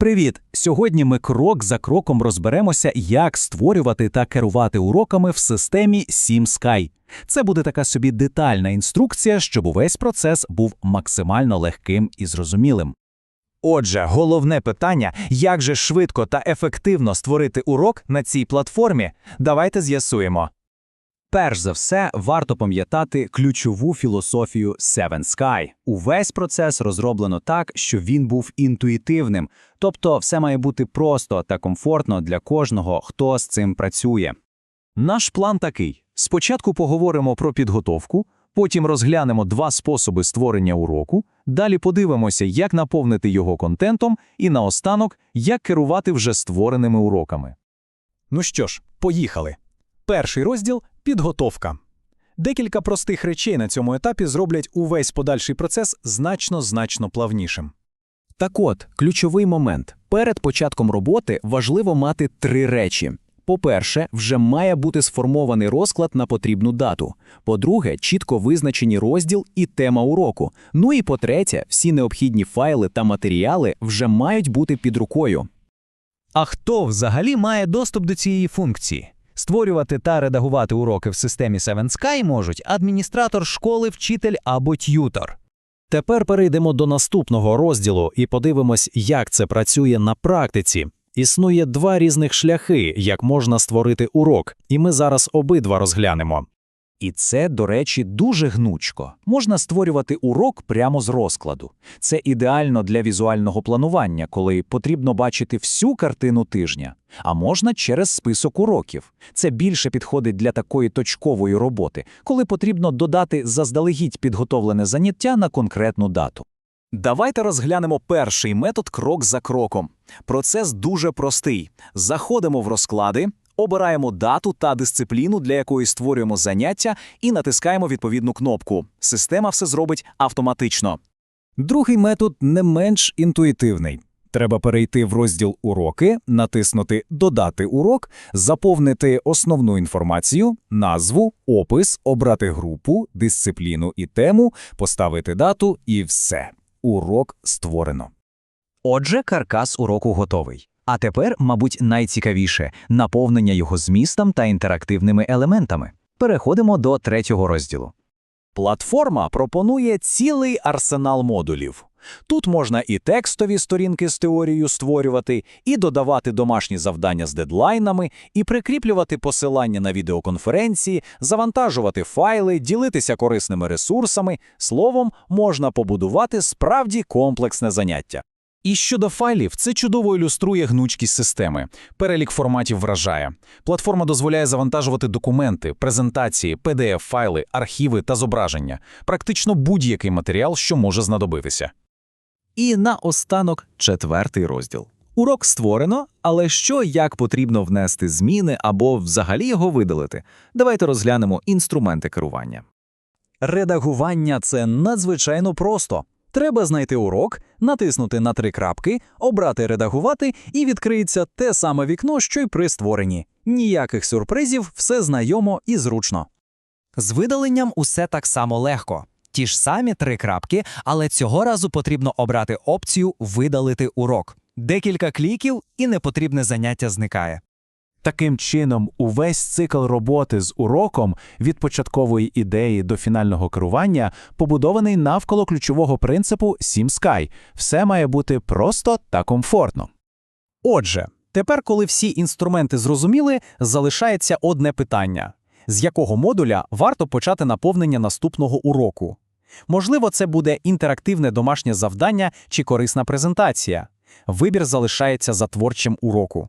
Привіт! Сьогодні ми крок за кроком розберемося, як створювати та керувати уроками в системі SimSky. Це буде така собі детальна інструкція, щоб увесь процес був максимально легким і зрозумілим. Отже, головне питання, як же швидко та ефективно створити урок на цій платформі, давайте з'ясуємо. Перш за все, варто пам'ятати ключову філософію Seven Sky. Увесь процес розроблено так, що він був інтуїтивним, тобто все має бути просто та комфортно для кожного, хто з цим працює. Наш план такий: спочатку поговоримо про підготовку, потім розглянемо два способи створення уроку, далі подивимося, як наповнити його контентом, і наостанок, як керувати вже створеними уроками. Ну що ж, поїхали. Перший розділ підготовка. Декілька простих речей на цьому етапі зроблять увесь подальший процес значно-значно плавнішим. Так от, ключовий момент. Перед початком роботи важливо мати три речі. По-перше, вже має бути сформований розклад на потрібну дату. По-друге, чітко визначені розділ і тема уроку. Ну і по-третє, всі необхідні файли та матеріали вже мають бути під рукою. А хто взагалі має доступ до цієї функції? Створювати та редагувати уроки в системі Seven Sky можуть адміністратор школи, вчитель або т'ютор. Тепер перейдемо до наступного розділу і подивимось, як це працює на практиці. Існує два різних шляхи, як можна створити урок, і ми зараз обидва розглянемо. І це, до речі, дуже гнучко. Можна створювати урок прямо з розкладу. Це ідеально для візуального планування, коли потрібно бачити всю картину тижня. А можна через список уроків. Це більше підходить для такої точкової роботи, коли потрібно додати заздалегідь підготовлене заняття на конкретну дату. Давайте розглянемо перший метод крок за кроком. Процес дуже простий. Заходимо в розклади, обираємо дату та дисципліну, для якої створюємо заняття, і натискаємо відповідну кнопку. Система все зробить автоматично. Другий метод не менш інтуїтивний. Треба перейти в розділ Уроки, натиснути Додати урок, заповнити основну інформацію, назву, опис, обрати групу, дисципліну і тему, поставити дату і все. Урок створено. Отже, каркас уроку готовий. А тепер, мабуть, найцікавіше наповнення його змістом та інтерактивними елементами. Переходимо до третього розділу. Платформа пропонує цілий арсенал модулів. Тут можна і текстові сторінки з теорією створювати, і додавати домашні завдання з дедлайнами, і прикріплювати посилання на відеоконференції, завантажувати файли, ділитися корисними ресурсами. Словом, можна побудувати справді комплексне заняття. І щодо файлів, це чудово ілюструє гнучкість системи. Перелік форматів вражає. Платформа дозволяє завантажувати документи, презентації, PDF-файли, архіви та зображення, практично будь-який матеріал, що може знадобитися. І наостанок четвертий розділ. Урок створено, але що як потрібно внести зміни або взагалі його видалити? Давайте розглянемо інструменти керування. Редагування це надзвичайно просто. Треба знайти урок, натиснути на три крапки, обрати редагувати, і відкриється те саме вікно, що й при створенні. Ніяких сюрпризів, все знайомо і зручно. З видаленням усе так само легко. Ті ж самі три крапки, але цього разу потрібно обрати опцію Видалити урок. Декілька кліків і непотрібне заняття зникає. Таким чином, увесь цикл роботи з уроком від початкової ідеї до фінального керування побудований навколо ключового принципу SimSky. Все має бути просто та комфортно. Отже, тепер, коли всі інструменти зрозуміли, залишається одне питання: з якого модуля варто почати наповнення наступного уроку? Можливо, це буде інтерактивне домашнє завдання чи корисна презентація. Вибір залишається за творчим уроку.